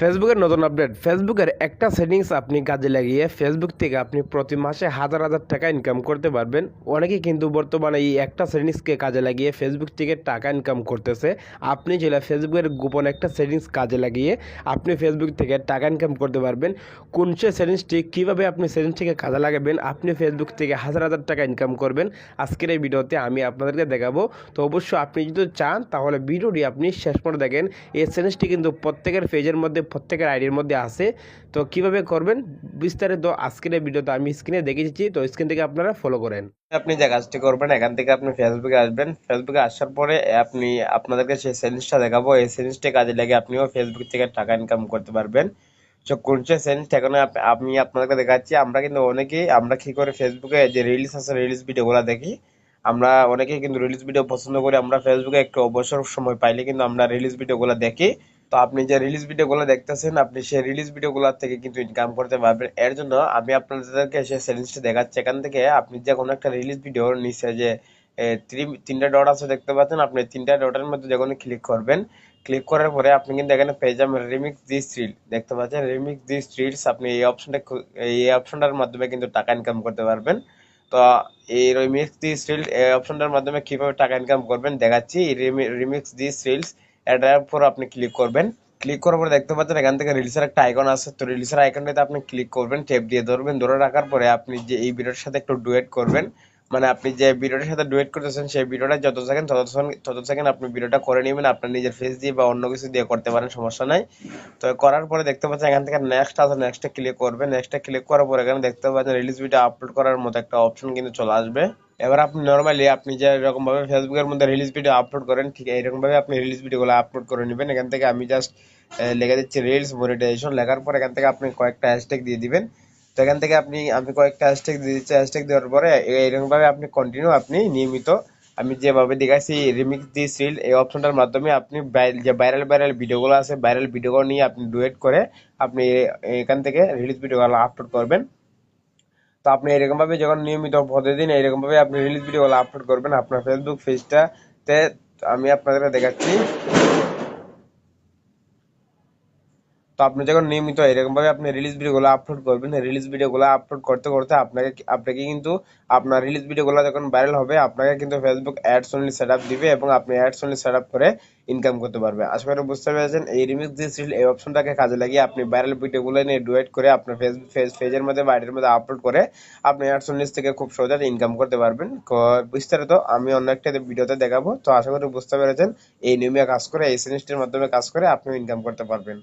ফেসবুকের নতুন আপডেট। ফেসবুকের একটা সেটিংস আপনি কাজে লাগিয়ে ফেসবুক থেকে আপনি প্রতি মাসে হাজার হাজার টাকা ইনকাম করতে পারবেন। অনেকে কিন্তু বর্তমানে এই একটা সেটিংসকে কাজে লাগিয়ে ফেসবুক থেকে টাকা ইনকাম করতেছে। আপনি যেটা ফেসবুকের গোপন একটা সেটিংস কাজে লাগিয়ে আপনি ফেসবুক থেকে টাকা ইনকাম করতে পারবেন। কোন সে সেটিংসটি কীভাবে আপনি সেটিংসটিকে কাজে লাগাবেন, আপনি ফেসবুক থেকে হাজার হাজার টাকা ইনকাম করবেন, আজকের এই ভিডিওতে আমি আপনাদেরকে দেখাবো। তো অবশ্যই আপনি যদি চান, তাহলে ভিডিওটি আপনি শেষ পর্যন্ত দেখেন। এই সেটিংসটি কিন্তু প্রত্যেকের পেজের মধ্যে প্রত্যেকের আইডির মধ্যে আছে। তো কীভাবে করবেন? বিস্তারিত আজকের ভিডিওতে আমি স্ক্রিনে দেখে দিচ্ছি তো স্ক্রিন থেকে আপনারা ফলো করেন। আপনি যে কাজটি করবেন, এখান থেকে আপনি ফেসবুকে আসবেন। ফেসবুকে আসার পরে আপনি, আপনাদেরকে সেই সেন্সটা দেখাবো। এই সেন্সটি কাজে লাগে আপনিও ফেসবুক থেকে টাকা ইনকাম করতে পারবেন। তো কোন সে সেন্স এখন আমি আপনাদেরকে দেখাচ্ছি। আমরা কিন্তু অনেকেই, আমরা কি করে ফেসবুকে যে রিলস আছে রিলস ভিডিওগুলো দেখি, আমরা অনেকেই কিন্তু রিলস ভিডিও পছন্দ করি। আমরা ফেসবুকে একটু অবসর সময় পাইলে কিন্তু আমরা রিলস ভিডিওগুলো দেখি। তো আপনি যে রিলিজ ভিডিওগুলো দেখতেছেন, আপনি সেই রিলিজ ভিডিওগুলো থেকে কিন্তু ইনকাম করতে পারবেন। এর জন্য আমি আপনাদেরকে সেই সেটিংসটি দেখাচ্ছি। এখান থেকে আপনি যে কোনো একটা রিলিজ ভিডিওর নিচে যে তিনটা ডট আছে দেখতে পাচ্ছেন। আপনি তিনটা ডটের মধ্যে যখন ক্লিক করবেন। ক্লিক করার পরে আপনি কিন্তু এখানে পেয়ে যাবেন রিমিক্স দিস রিল দেখতে পাচ্ছেন? রিমিক্স দিস রিলস আপনি এই অপশনটা এই অপশনটার মাধ্যমে কিন্তু টাকা ইনকাম করতে পারবেন। তো এই রিমিক্স দিস রিল এই অপশনটার মাধ্যমে কীভাবে টাকা ইনকাম করবেন দেখাচ্ছি। রিমিক্স দিস রিলস এটার উপর আপনি ক্লিক করবেন। ক্লিক করার পরে দেখতে পাচ্ছেন এখান থেকে রিলিসের একটা আইকন আছে তো রিলিসের আইকনটাতে আপনি ক্লিক করবেন টেপ দিয়ে ধরবেন। ধরে রাখার পরে আপনি যে এই ভিডিওর সাথে একটু ডুয়েট করবেন। মানে আপনি যে ভিডিওটার সাথে ডুয়েট করতেছেন, সেই ভিডিওটা যত সেকেন্ড তত তত সেকেন্ড আপনি ভিডিওটা করে নেবেন, আপনার নিজের ফেস দিয়ে বা অন্য কিছু দিয়ে করতে পারেন, সমস্যা নাই। তো করার পরে দেখতে পাচ্ছেন এখান থেকে নেক্সট আছে নেক্সটে ক্লিক করবেন নেক্সটে ক্লিক করার পরে এখানে দেখতে পাচ্ছেন রিলিজ ভিডিও আপলোড করার মতো একটা অপশন কিন্তু চলে আসবে। এবার আপনি নর্মালি আপনি যে এরকম ভাবে ফেসবুকের মধ্যে রিলিজ ভিডিও আপলোড করেন, ঠিক এইরকম ভাবে আপনি রিলিজ ভিডিওগুলো আপলোড করে নেবেন। এখান থেকে আমি জাস্ট লিখে দিচ্ছি রিলস মনিটাইজেশন লেখার পর এখান থেকে আপনি কয়েকটা হ্যাশট্যাগ দিয়ে দিবেন। তো এখান থেকে আপনি, আমি কয়েকটা হ্যাশট্যাগ দিয়ে দিচ্ছি। হ্যাশট্যাগ দেওয়ার পরে এইরকম ভাবে আপনি কন্টিনিউ আপনি নিয়মিত, আমি যেভাবে দেখাচ্ছি রিমিক্স দিস রিল এই অপশনটার মাধ্যমে আপনি যে ভাইরাল ভাইরাল ভিডিওগুলো আছে ভাইরাল ভিডিওগুলো নিয়ে আপনি ডুয়েট করে আপনি এখান থেকে রিলিজ ভিডিওগুলো আপলোড করবেন। তো আপনি এরকমভাবে যখন নিয়মিত প্রতিদিন এরকম ভাবে আপনি রিলিজ ভিডিওগুলো আপলোড করবেন, আপনার ফেসবুক পেজটাতে আমি আপনাদের দেখাচ্ছি। তো আপনি যখন নিয়মিত এরকম ভাবে আপনি রিলিজ ভিডিওগুলো আপলোড করবেন রিলিজ ভিডিওগুলো আপলোড করতে করতে আপনাকে আপনাকে কিন্তু আপনার রিলিজ ভিডিওগুলো যখন ভাইরাল হবে, আপনাকে কিন্তু ফেসবুক অ্যাডস অনলি সেটআপ দিবে এবং আপনি অ্যাডস অনলি সেটআপ করে ইনকাম করতে পারবেন আশা করি বুঝতে পেরেছেন, এই রিমিক্স দিস রিল এই অপশনটাকে কাজে লাগিয়ে আপনি ভাইরাল ভিডিওগুলো নিয়ে ডুয়েট করে আপনার ফেসবুক পেজ পেজের মধ্যে বা আইডির মধ্যে আপলোড করে আপনি অ্যাডস অনলি থেকে খুব সহজে ইনকাম করতে পারবেন। বিস্তারিত আমি অন্য একটা ভিডিওতে দেখাবো। তো আশা করি বুঝতে পেরেছেন, এই নিয়মে কাজ করে, এই জিনিসটির মাধ্যমে কাজ করে আপনি ইনকাম করতে পারবেন।